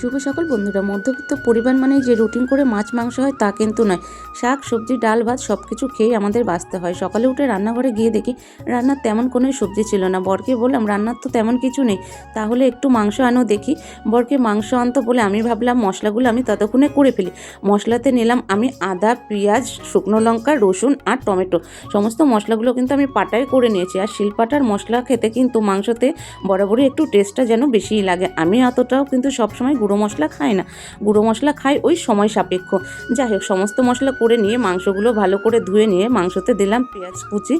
শুভ সকল বন্ধুরা। মধ্যবিত্ত পরিবার মানে যে রুটিন করে মাছ, মাংস হয় তা কিন্তু নয়। শাক, সবজি, ডাল, ভাত সব কিছু খেয়ে আমাদের বাঁচতে হয়। সকালে উঠে রান্নাঘরে গিয়ে দেখি রান্নার তেমন কোনো সবজি ছিল না। বরকে বললাম, রান্নার তো তেমন কিছু নেই। তাহলে একটু মাংস আনো দেখি। বরকে, মাংস আনতো বলে আমি ভাবলাম মশলাগুলো আমি ততক্ষণে করে ফেলি। মশলাতে নিলাম আমি আদা, পেঁয়াজ, শুকনো লঙ্কা, রসুন আর টমেটো। সমস্ত মশলাগুলো কিন্তু আমি পাটায় করে নিয়েছি। আর শিলপাটার মশলা খেতে কিন্তু মাংসতে বরাবরই একটু টেস্টটা যেন বেশিই লাগে। আমি অতটাও কিন্তু সবসময় গুঁড়ো মশলা খায় না। গুঁড়ো মশলা খায় ওই সময় সাপেক্ষ। যাই হোক, সমস্ত মশলা করে নিয়ে মাংসগুলো ভালো করে ধুয়ে নিয়ে মাংসতে দিলাম পেঁয়াজ কুচি,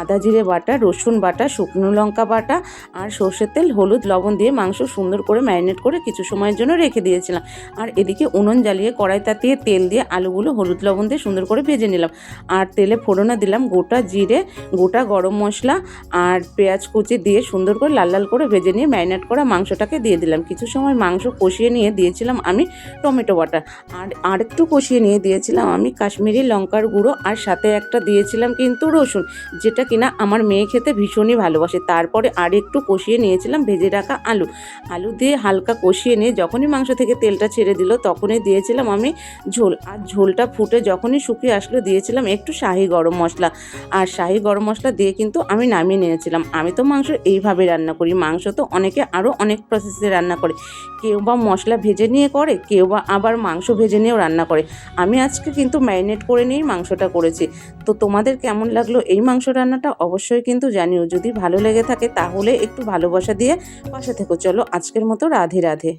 আদা জিরে বাটা, রসুন বাটা, শুকনো লঙ্কা বাটা আর সর্ষের তেল, হলুদ লবণ দিয়ে মাংস সুন্দর করে ম্যারিনেট করে কিছু সময়ের জন্য রেখে দিয়েছিলাম। আর এদিকে উনুন জ্বালিয়ে কড়াই তাতিয়ে তেল দিয়ে আলুগুলো হলুদ লবণ দিয়ে সুন্দর করে ভেজে নিলাম। আর তেলে ফোড়নে দিলাম গোটা জিরে, গোটা গরম মশলা আর পেঁয়াজ কুচি দিয়ে সুন্দর করে লাল লাল করে ভেজে নিয়ে ম্যারিনেট করা মাংসটাকে দিয়ে দিলাম। কিছু সময় মাংস কষিয়ে নিয়ে দিয়েছিলাম আমি টমেটো বাটা। আর আরেকটু কষিয়ে নিয়ে দিয়েছিলাম আমি কাশ্মীরি লঙ্কার গুঁড়ো আর সাথে একটা দিয়েছিলাম কিন্তু রসুন, যেটা কিনা আমার মেয়ে খেতে ভীষণই ভালোবাসে। তারপরে আর একটু কষিয়ে নিয়েছিলাম ভেজে রাখা আলু। আলু দিয়ে হালকা কষিয়ে নিয়ে যখনই মাংস থেকে তেলটা ছেড়ে দিল তখনই দিয়েছিলাম আমি ঝোল। আর ঝোলটা ফুটে যখনই শুকিয়ে আসলো দিয়েছিলাম একটু শাহি গরম মশলা। আর শাহি গরম মশলা দিয়ে কিন্তু আমি নামিয়ে নিয়েছিলাম। আমি তো মাংস এইভাবে রান্না করি, মাংস তো অনেকে আরও অনেক প্রসেসে রান্না করে। কেউ বা মশলা ভেজে নিয়ে করে, কেউ বা আবার মাংস ভেজে নিয়েও রান্না করে। আমি আজকে কিন্তু ম্যারিনেট করে নিয়েই মাংসটা করেছি। তো তোমাদের কেমন লাগল এই মাংস রান্নাটা অবশ্যই কিন্তু জানিও। যদি ভালো লেগে থাকে তাহলে একটু ভালোবাসা দিয়ে পাশে থেকো। চলো আজকের মতো রাধে রাধে।